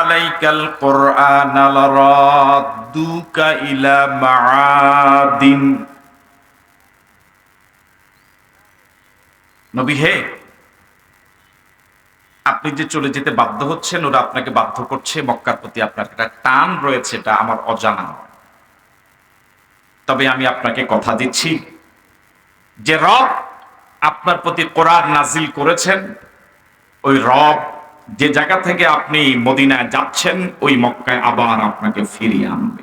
আলাইকাল হে, আপনি যে চলে যেতে বাধ্য হচ্ছেন, ওরা আপনাকে বাধ্য করছে, মক্কার প্রতি আপনার একটা টান রয়েছে, এটা আমার অজানা তবে আমি আপনাকে কথা দিচ্ছি, যে রব আপনার প্রতি কোরআন নাজিল করেছেন, ওই রব যে জায়গা থেকে আপনি মদিনায় যাচ্ছেন, ওই মক্কায় আবার আপনাকে ফিরিয়ে আনবে।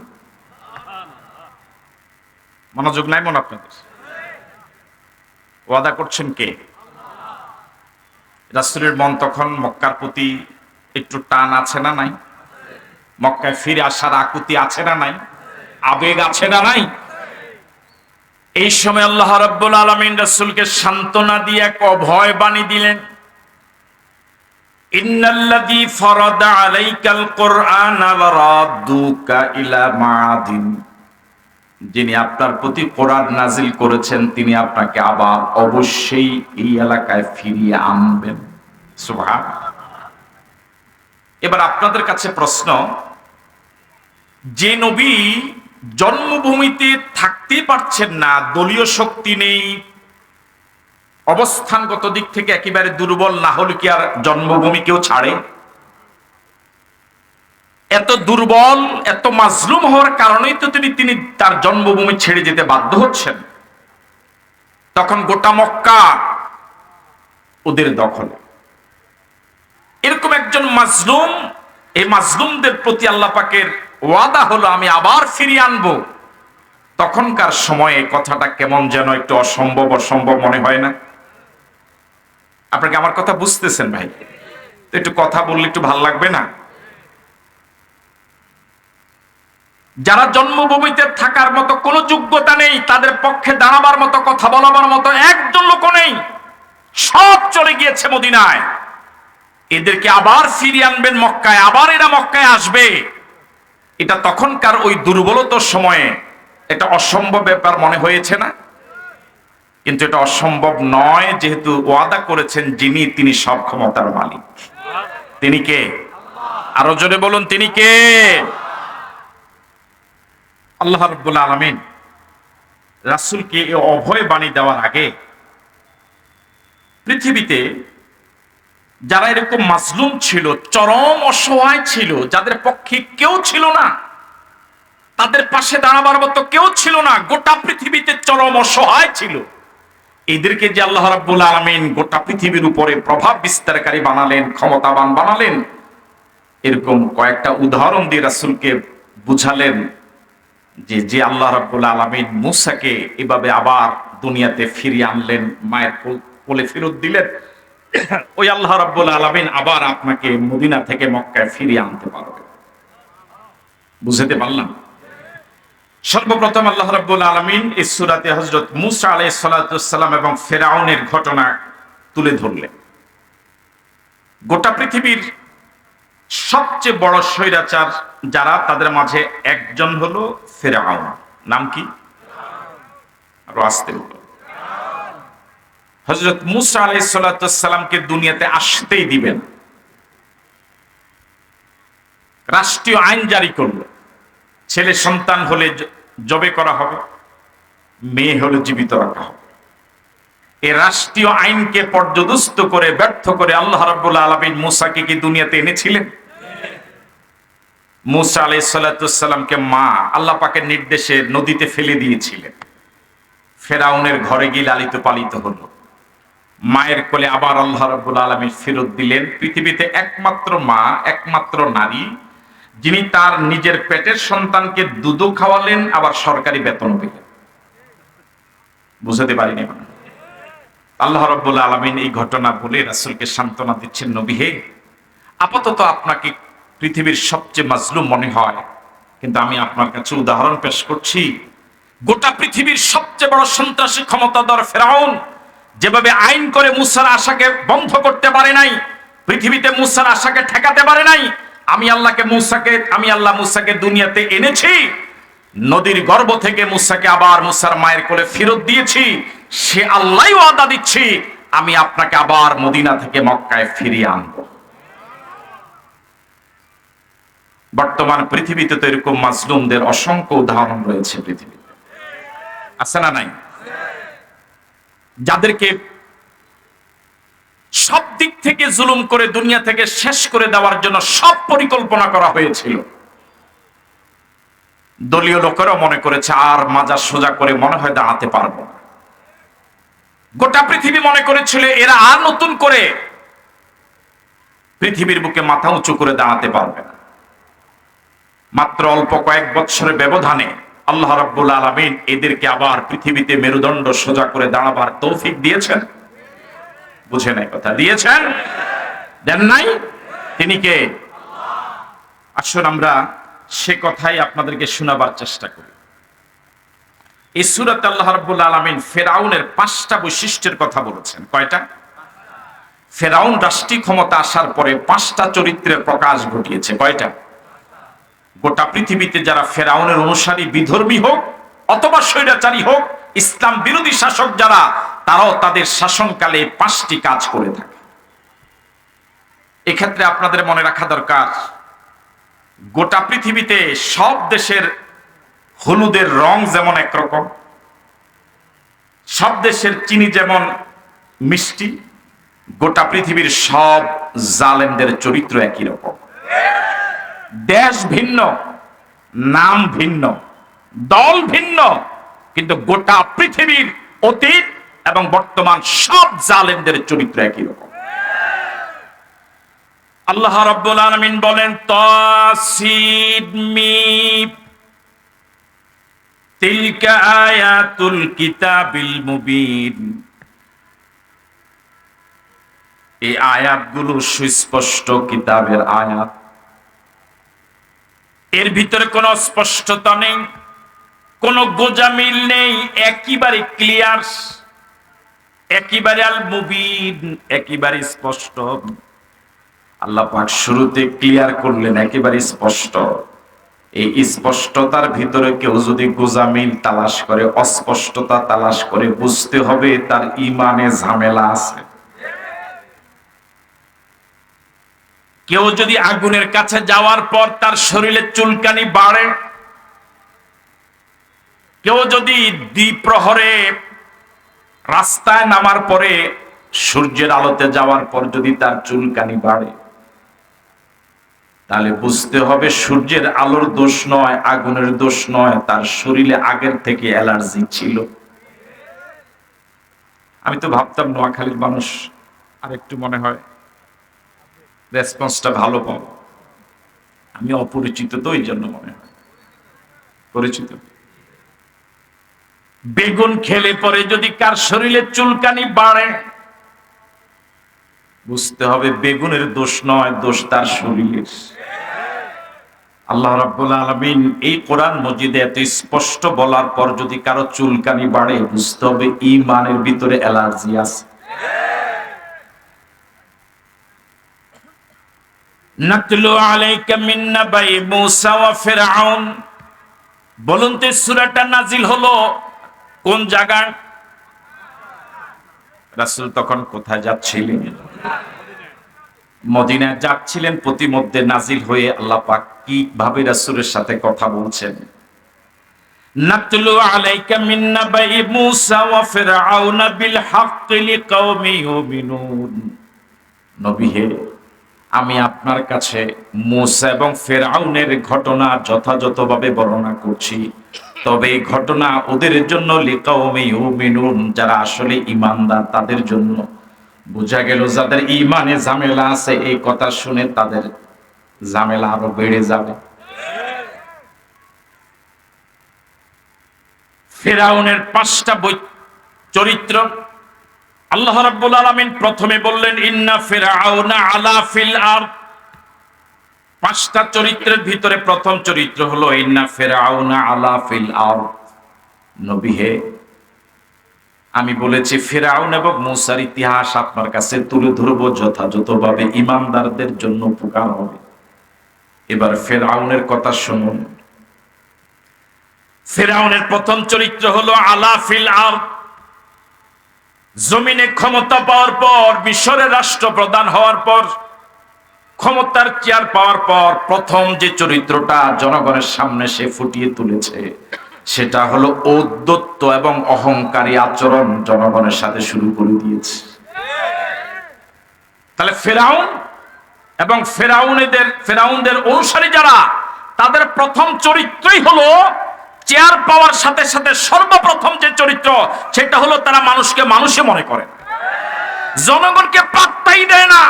মনোযোগ নাই মনে আপনাদের। ওয়াদা করছেন কে? রাসূলের মন তখন মক্কার প্রতি একটু টান আছে না নাই? মক্কায় ফিরে আসার আকুতি আছে না নাই? আবেগ আছে না নাই? এই সময় আল্লাহ রাব্বুল আলামিন রাসূলকে সান্ত্বনা দিয়ে এক অভয় বাণী দিলেন। যিনি আপনার প্রতি কোরআন নাজিল করেছেন, তিনি আপনাকে আবার অবশ্যই এই এলাকায় ফিরিয়ে আনবেন। এবার আপনাদের কাছে প্রশ্ন, যে নবী জন্মভূমিতে থাকতে পারছেন না, দলীয় শক্তি নেই অবস্থানগত দিক থেকে একেবারে দুর্বল, না হলে কি আর জন্মভূমি কেউ ছাড়ে? এত দুর্বল, এত মাজলুম হওয়ার কারণেই তো তিনি তিনি তার জন্মভূমি ছেড়ে যেতে বাধ্য হচ্ছেন। তখন গোটা মক্কা ওদের দখলে। এরকম একজন মাজলুম, এই মাজলুমদের প্রতি আল্লাহ পাকের ওয়াদা হলো, আমি আবার ফিরিয়ে আনব। তখনকার সময়ে কথাটা কেমন যেন একটু অসম্ভব অসম্ভব মনে হয় না। আপনাকে আমার কথা বুঝতেছেন ভাই। একটু কথা বললে একটু ভালো লাগবে না? যারা জন্মভূমিতে থাকার মতো কোনো যোগ্যতা নেই, তাদের পক্ষে দাঁড়াবার মতো, কথা বলাবার মতো একজন লোক নেই। সব চলে গিয়েছে মদিনায়। এদেরকে আবার ফিরিয়ে আনবেন মক্কায়, আবার এরা মক্কায় আসবে। এটা তখনকার ওই দুর্বলতার সময়ে, এটা অসম্ভব ব্যাপার মনে হয়েছে না? কিন্তু এটা অসম্ভব নয়, যেহেতু ওয়াদা করেছেন যিনি, তিনি সব ক্ষমতার মালিক। তিনি কে? আরও জোরে বলুন, তিনি কে? আল্লাহ রব্বুল আলমিন রাসুলকে অভয় বাণী দেওয়ার আগে পৃথিবীতে যারা এরকম মাজলুম ছিল, চরম অসহায় ছিল, যাদের পক্ষে কেউ ছিল না, তাদের পাশে দাঁড়াবার মতো কেউ ছিল না, গোটা পৃথিবীতে চরম অসহায় ছিল। এদেরকে যে আল্লাহ রাব্বুল আলমিন গোটা পৃথিবীর উপরে প্রভাব বিস্তারকারী বানালেন, ক্ষমতাবান বানালেন, এরকম কয়েকটা উদাহরণ দিয়ে রাসুলকে বুঝালেন যে যে আল্লাহ রাব্বুল আলমিন মুসাকে এভাবে আবার দুনিয়াতে ফিরিয়ে আনলেন, মায়ের কোল- ফেরত দিলেন। ওই আল্লাহ রাব্বুল আলমিন আবার আপনাকে মদিনা থেকে মক্কায় ফিরিয়ে আনতে পারবে বুঝতে পারলাম? সর্বপ্রথম আল্লাহ রাব্বুল আলমিন এই সুরাতে হজরত মুসা আলাই সালাতাম এবং ফেরাউনের ঘটনা তুলে ধরলেন। গোটা পৃথিবীর সবচেয়ে বড় স্বৈরাচার যারা, তাদের মাঝে একজন হলো ফেরাউন। নাম কি? আরও আসতে হলো হজরত মুসা আলাই সালাতামকে দুনিয়াতে আসতেই দিবেন। রাষ্ট্রীয় আইন জারি করল। ছেলে সন্তান হলে জবে করা হবে, মেয়ে হলে জীবিত রাখা হবে। এ রাষ্ট্রীয় আইনকে পর্যদস্ত করে, ব্যর্থ করে আল্লাহ রাব্বুল আলামিন মুসাকে কি দুনিয়াতে এনেছিলেন? মুসা আলাইহিস সালাতুসাল্লামকে মা আল্লাহ পাকের নির্দেশে নদীতে ফেলে দিয়েছিলেন। ফেরাউনের ঘরে গিয়ে লালিত পালিত হলো। মায়ের কোলে আবার আল্লাহ রাব্বুল আলামিন ফেরত দিলেন। পৃথিবীতে একমাত্র মা, একমাত্র নারী যিনি তার নিজের পেটের সন্তানকে দুধও খাওয়ালেন, আবার সরকারি বেতন পেলেন। বুঝাতে পারিনি আল্লাহ রব্বুল আলমিন এই ঘটনা বলে রাসুলকে সান্ত্বনা দিচ্ছেন, নবী হে, আপাতত আপনাকে পৃথিবীর সবচেয়ে মাজলুম মনে হয়, কিন্তু আমি আপনার কাছে উদাহরণ পেশ করছি। গোটা পৃথিবীর সবচেয়ে বড় সন্ত্রাসী ক্ষমতাধর ফেরাউন যেভাবে আইন করে মুসার আশাকে বন্ধ করতে পারে নাই, পৃথিবীতে মুসার আশাকে ঠেকাতে পারে নাই আমি আল্লাহকে মুসাকে, আমি আল্লাহ মুসাকে দুনিয়াতে এনেছি। নদীর গর্ব থেকে মুসাকে আবার মুসার মায়ের কোলে ফেরত দিয়েছি। সে আল্লাহ আদা দিচ্ছি, আমি আপনাকে আবার মদিনা থেকে মক্কায় ফিরিয়ে আনব। বর্তমান পৃথিবীতে তো এরকম মাসলুমদের অসংখ্য উদাহরণ রয়েছে পৃথিবীতে। আছে না নাই? যাদেরকে সব দিক থেকে জুলুম করে দুনিয়া থেকে শেষ করে দেওয়ার জন্য সব পরিকল্পনা করা হয়েছিল। দলীয় লোকেরাও মনে করেছে, আর মাজার সোজা করে মনে হয় দাঁড়াতে পারব গোটা পৃথিবী মনে করেছিল, এরা আর নতুন করে পৃথিবীর বুকে মাথা উঁচু করে দাঁড়াতে পারবে না। মাত্র অল্প কয়েক বৎসরের ব্যবধানে আল্লাহ রাব্বুল আলামিন এদেরকে আবার পৃথিবীতে মেরুদণ্ড সোজা করে দাঁড়াবার তৌফিক দিয়েছেন। বুঝে নাই কথা। দিয়েছেন? দেন নাই? তিনি কে? আসুন আমরা সে কথাই আপনাদেরকে শোনাবার চেষ্টা করি। এই সুরাত আল্লাহ রাব্বুল আলামিন ফেরাউনের পাঁচটা বৈশিষ্ট্যের কথা বলেছেন। কয়টা? ফেরাউন রাষ্ট্রীয় ক্ষমতা আসার পরে পাঁচটা চরিত্রের প্রকাশ ঘটিয়েছে। কয়টা? গোটা পৃথিবীতে যারা ফেরাউনের অনুসারী বিধর্মী হোক অথবা স্বৈরাচারী হোক, ইসলাম বিরোধী শাসক যারা তারাও তাদের শাসনকালে পাঁচটি কাজ করে থাকে। এক্ষেত্রে আপনাদের মনে রাখা দরকার, গোটা পৃথিবীতে সব দেশের হলুদের রং যেমন একরকম, সব দেশের চিনি যেমন মিষ্টি, গোটা পৃথিবীর সব জালেমদের চরিত্র একই রকম। দেশ ভিন্ন, নাম ভিন্ন, দল ভিন্ন, কিন্তু গোটা পৃথিবীর অতীত এবং বর্তমান সব জালেমদের চরিত্র একই রকম। আল্লাহ রাব্বুল আলামিন বলেন তিলকা আয়াতুল কিতাবিল মুবিন। এই আয়াতগুলো সুস্পষ্ট কিতাবের আয়াত। এর ভিতরে কোনো স্পষ্টতা নেই, কোনো গোজামিল নেই, একেবারে ক্লিয়ার একেবারে আল মুবিন, একেবারে স্পষ্ট। আল্লাহ পাক শুরুতে ক্লিয়ার করলেন, একেবারে স্পষ্ট। এই স্পষ্টতার ভিতরে কেউ যদি গোজামিল তালাশ করে, অস্পষ্টতা তালাশ করে, বুঝতে হবে তার ইমানে ঝামেলা আছে। কেউ যদি আগুনের কাছে যাওয়ার পর তার শরীরে চুলকানি বাড়ে, কেউ যদি দ্বিপ্রহরে রাস্তায় নামার পরে সূর্যের আলোতে যাওয়ার পর যদি তার চুলকানি বাড়ে, তাহলে বুঝতে হবে সূর্যের আলোর দোষ নয়, আগুনের দোষ নয়, তার শরীরে আগের থেকে অ্যালার্জি ছিল। আমি তো ভাবতাম নোয়াখালীর মানুষ আর একটু মনে হয় রেসপন্সটা ভালো পাব। আমি অপরিচিত তো ওই জন্য মনে হয়। পরিচিত। বেগুন খেলে পরে যদি কার শরীরে চুলকানি বাড়ে, বুঝতে হবে বেগুনের দোষ নয়, দোষ তার শরীরের। আল্লাহ রাব্বুল আলামিন এই কোরআন মজিদে এত স্পষ্ট বলার পর যদি কারও চুলকানি বাড়ে, বুঝতে হবে ইমানের ভিতরে অ্যালার্জি আছে। বলুন তো সূরাটা নাজিল হলো। কোন জায়গায়? রাসূল তখন কোথায় যাচ্ছিলেন? মদিনায় যাচ্ছিলেন, প্রতিমধ্যে নাজিল হয়ে আল্লাহ পাক কীভাবে রাসূলের সাথে কথা বলছেন? আমি আপনার কাছে মুসা এবং ফেরাউনের ঘটনা যথাযথভাবে বর্ণনা করছি। তবে এই ঘটনা ওদের জন্য লিকাউমি ইউমিনুন, যারা আসলে ইমানদার তাদের জন্য। বোঝা গেল যাদের ইমানে ঝামেলা আছে, এই কথা শুনে তাদের ঝামেলা আরও বেড়ে যাবে। ফেরাউনের পাঁচটা বই চরিত্র। আল্লাহ রাব্বুল আলামিন প্রথমে বললেন, ইন্না ফিরআউনা আলা ফিল আরদ। পাঁচটা চরিত্রের ভিতরে প্রথম চরিত্র হলো, ইন্না ফিরআউনা আলা ফিল হে, আমি বলেছি, ফেরাউন এবং মুসার ইতিহাস আপনার কাছে তুলে ধরবো যথাযথভাবে, ইমানদারদের জন্য উপকার হবে। এবার ফেরাউনের কথা শুনুন। ফেরাউনের প্রথম চরিত্র হলো, আলা ফিল আরদ। জমিনে ক্ষমতা পাওয়ার পর, মিশরের রাষ্ট্রপ্রধান হওয়ার পর ক্ষমতার চেয়ার পাওয়ার পর প্রথম যে চরিত্রটা জনগণের সামনে সে ফুটিয়ে তুলেছে, সেটা হলো ঔদ্ধত্য এবং অহংকারী আচরণ জনগণের সাথে শুরু করে দিয়েছে। তাহলে ফেরাউন এবং ফেরাউনেদের, ফেরাউনদের অনুসারী যারা, তাদের প্রথম চরিত্রই হলো চেয়ার পাওয়ার সাথে সাথে সর্বপ্রথম যে চরিত্র, সেটা হলো তারা মানুষকে মানুষে মনে করে। জনগণকে পাত্তাই দেয় না।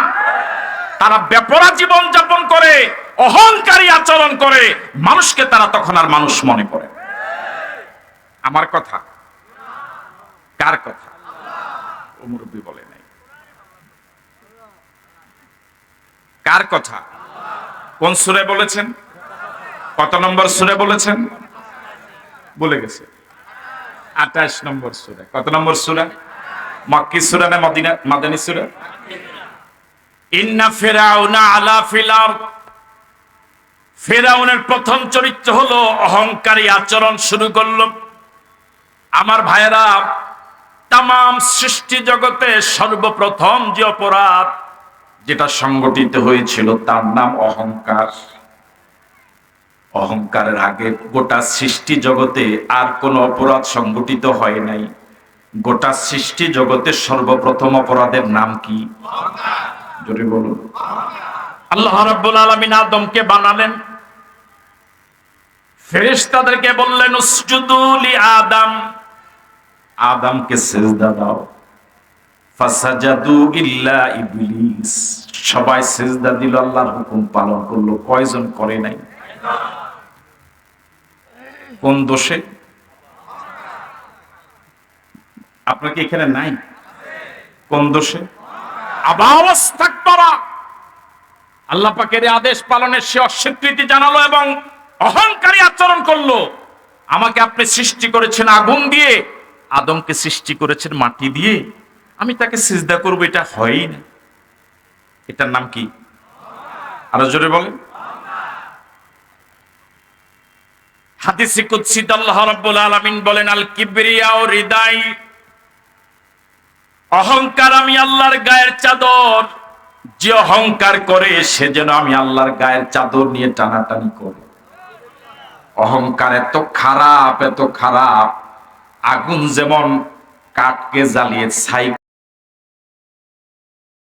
তারা বেপরা জীবন যাপন করে, অহংকারী আচরণ করে, মানুষকে তারা তখন আর মানুষ মনে করে। আমার কথা? কার কথা? মুরব্বী বলে নাই। কার কথা? কোন সুরে বলেছেন? কত নম্বর সুরে বলেছেন? বলে গেছে। আঠাশ নম্বর সুরে। কত নম্বর সুরা? মক্কি সুরা না মদিনা মাদানী সুরা? ইন্না ফেরাউনা আলা ফিলার ফেরাউনের প্রথম চরিত্র হলো অহংকারী আচরণ শুরু করল। আমার ভাইয়েরা তাম সৃষ্টি জগতে সর্বপ্রথম যে অপরাধ যেটা সংগঠিত হয়েছিল, তার নাম অহংকার। অহংকারের আগে গোটা সৃষ্টি জগতে আর কোনো অপরাধ সংগঠিত হয় নাই। গোটা সৃষ্টি জগতে সর্বপ্রথম অপরাধের নাম কি? জোরে বলুন আল্লাহ রাব্বুল আলামিন আদমকে বানালেন। ফেরেশতাদেরকে বললেন উসজুদু লি আদম। আদমকে সিজদা দাও। ফাসাজাদু ইল্লা ইবলিস। সবাই সিজদা দিল আল্লাহর হুকুম পালন করল। কয়জন করে নাই? কোন দোষে? আপনার কি এখানে নাই? কোন দোষে? আবাবস্থাক করা আল্লাহ পাকের আদেশ পালনের সে অস্বীকৃতি জানালো এবং অহংকারী আচরণ করল। আমাকে আপনি সৃষ্টি করেছেন আগুন দিয়ে, আদমকে সৃষ্টি করেছেন মাটি দিয়ে। আমি তাকে সিজদা করব, এটা হয়ই না। এটার নাম কি? আরও জোরে বলেন। হাদিসে কুদসিত আল্লাহ রাব্বুল আলামিন বলেন আল কিবরিয়া ও হৃদয় অহংকার আমি আল্লাহর গায়ের চাদর। যে অহংকার করে, সে যেন আমি আল্লাহর গায়ের চাদর নিয়ে টানাটানি করে। অহংকার এত খারাপ এত খারাপ। আগুন যেমন কাঠকে জ্বালিয়ে ছাই